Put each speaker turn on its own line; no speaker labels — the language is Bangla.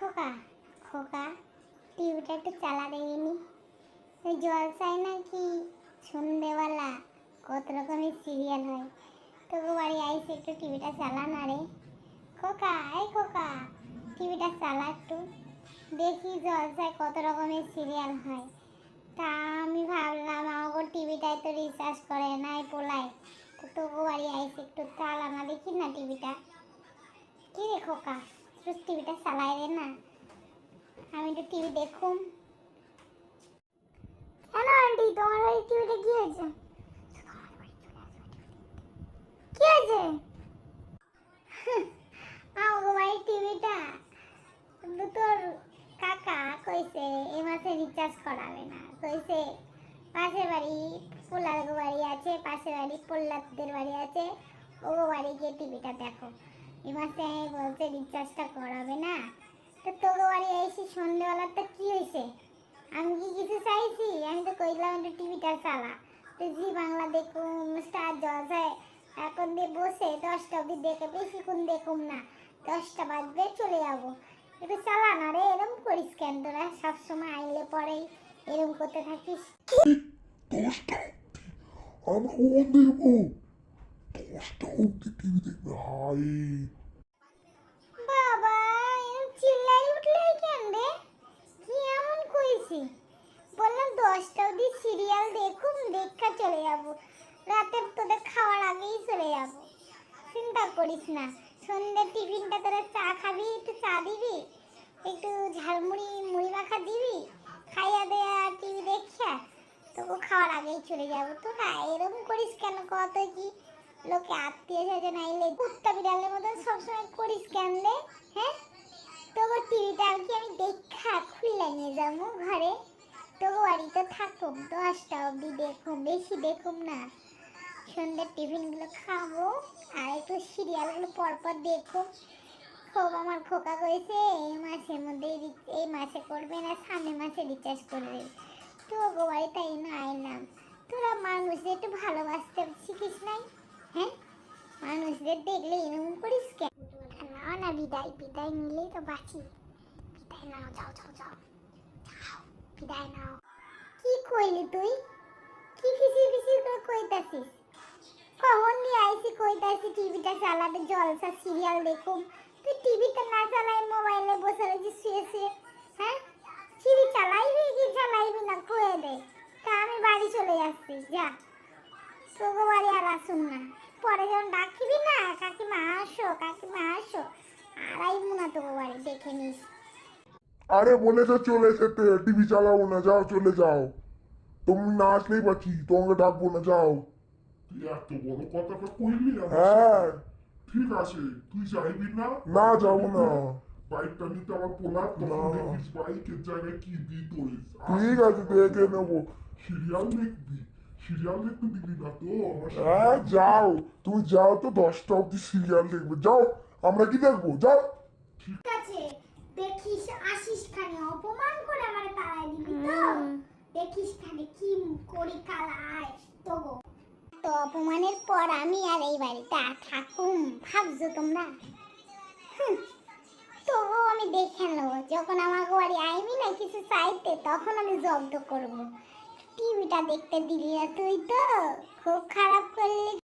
খোকা? খোকা টিভিটা একটু চালা ওই জলসায় নাকি সন্ধেবেলা কত রকমের সিরিয়াল হয়? তোকে বাড়ি আইসে একটু টিভিটা চালা না রে। খোকা, এই খোকা, টিভিটা চালা একটু। দেখি জলসায় কত রকমের সিরিয়াল হয়। তা আমি ভাবলাম আমাকে টিভিটায় তো রিচার্জ করে নাই পোলায়। তো তোকে বাড়ি আইসে একটু চালা না দেখি না টিভিটা। কী রে খোকা? একটু টিভিটা চালাই রে না। আমি টিভি আন্টি? তোমার টিভিটা কি হয়েছে? কি হয়েছে? আমাকে বাড়ির টিভিটা। তোর কাকা কইছে এ মাসে রিচার্জ করাবে না। কইছে, পাশের বাড়ি পোলার বাড়ি আছে, পাশের বাড়ি পোল্লাদের বাড়ি আছে। ও বাড়ি গিয়ে টিভিটা দেখো। এ মাসে বলছে রিচার্জটা করাবে না। তো তোর বাড়ি এসে সন্ধ্যেবেলাটা কি হয়েছে আমি কি কিছু চাইছি? আমি তো কইলাম একটু টিভিটা চালা। তো জি বাংলা দেখুম স্টার জলসায় এখন দিয়ে বসে দশটা অবধি দেখে বেশিক্ষণ দেখুম না। দশটা বাজবে, চলে যাব। একটু চালা না রে, এরম করিস কেন তোরা? সবসময় আইলে পরেই এরম করতে থাকিস।
দশটা ও দেখব? দশটা অব্দি টিভি দেখবে? হাই
বাবা এরম চিল্লাই উঠলাই কেন রে কি এমন কইছি বললাম দশটা অবধি সিরিয়াল দেখুন দেখা চলে যাব রাতে তোদের খাওয়ার আগেই চলে যাব। চিন্তা করিস না। সন্ধ্যের টিফিনটা তোরা চা খাবি, একটু চা দিবি, একটু ঝালমুড়ি, মুড়ি মাখা দিবি, খাইয়া দেয়া টিভি দেখিয়া তোকে খাওয়ার আগেই চলে যাব। তো না, এরকম করিস কেন? কত কি? লোকে আত্মীয় স্বজন আইলে কুত্তা বিড়ালের মতো সবসময় করিস কেন রে? হ্যাঁ? তবু টিভিটা আর কি আমি দেখা খুলে নিয়ে যাব ঘরে। তবু বাড়িতে থাকুম, দশটা অবধি দেখুম, বেশি দেখুম না। সন্ধ্যের টিফিনগুলো খাব আর একটু সিরিয়ালগুলো পরপর দেখুম খুব আমার খোকা করেছে এই মাসের মধ্যে এই মাসে করবে না, সামনের মাসে রিচার্জ করবে। তো গো বাড়ি তাই না তোরা মানুষদের একটু ভালোবাসতে শিখিস নাই? হ্যাঁ? মানুষদের দেখলে এরকম করিস কেন? না না, বিদায় বিদায় নিলেই তো বাঁচি। বিদায় নাও, যাও যাও যাও। যাও, বিদায় নাও। কি কইলি তুই? কি ফিসি ফিসি করে কইতাছিস? কখন দিয়ে আইসি কইতাছি, টিভিটা চালাবে জলসা সিরিয়াল দেখুম। তুই টিভিটা না চালাই, মোবাইলে বসে রয়েছিস, শুয়ে শুয়ে। হ্যাঁ? টিভি চালাইবি কি চালাইবি না, কয়ে দে। তা আমি বাড়ি চলে যাচ্ছি, যা। তোকে বাড়ি আর আসুন না। পরে যখন ডাকিবি না, কাকিমা আসো কাকিমা আসো। আর আইবো না তোকে বাড়ি, দেখে নিস।
আরে বলেছে চলে যেতে, টিভি চালাবো না, যাও চলে যাও। তুমি না আসলেই পাচ্ছি তোমাকে ডাকবো না, যাও।
তুই এত বড় কথাটা কইলি
হ্যাঁ?
ঠিক আছে তুই যাইবি না?
না যাব না।
বাইকটা নিতে আমার পোলার তখন। দেখিস বাইকের জায়গায় কি দি তোরিস
ঠিক আছে দেখে নেব।
সিরিয়াল দেখবি? সিরিয়াল দেখতে দিবি না তো আমার
হ্যাঁ যাও। তুমি যাও তো দশটা অব্দি সিরিয়াল দেখবে। যাও আমরা কি দেখব? যাও।
ঠিক আছে। দেখিস আসিস খানে। অপমান করে আমার দিবি তো? দেখিস খানে কি করি কালায় অপমানের পর আমি আর এই বাড়িতে থাকুম, ভাবছ তোমরা? তবুও আমি দেখে নেব। যখন আমাকে বাড়ি আইবি না কিছু চাইতে, তখন আমি জব্দ করব। টিভিটা দেখতে দিলি তুই তো। খুব খারাপ করলি।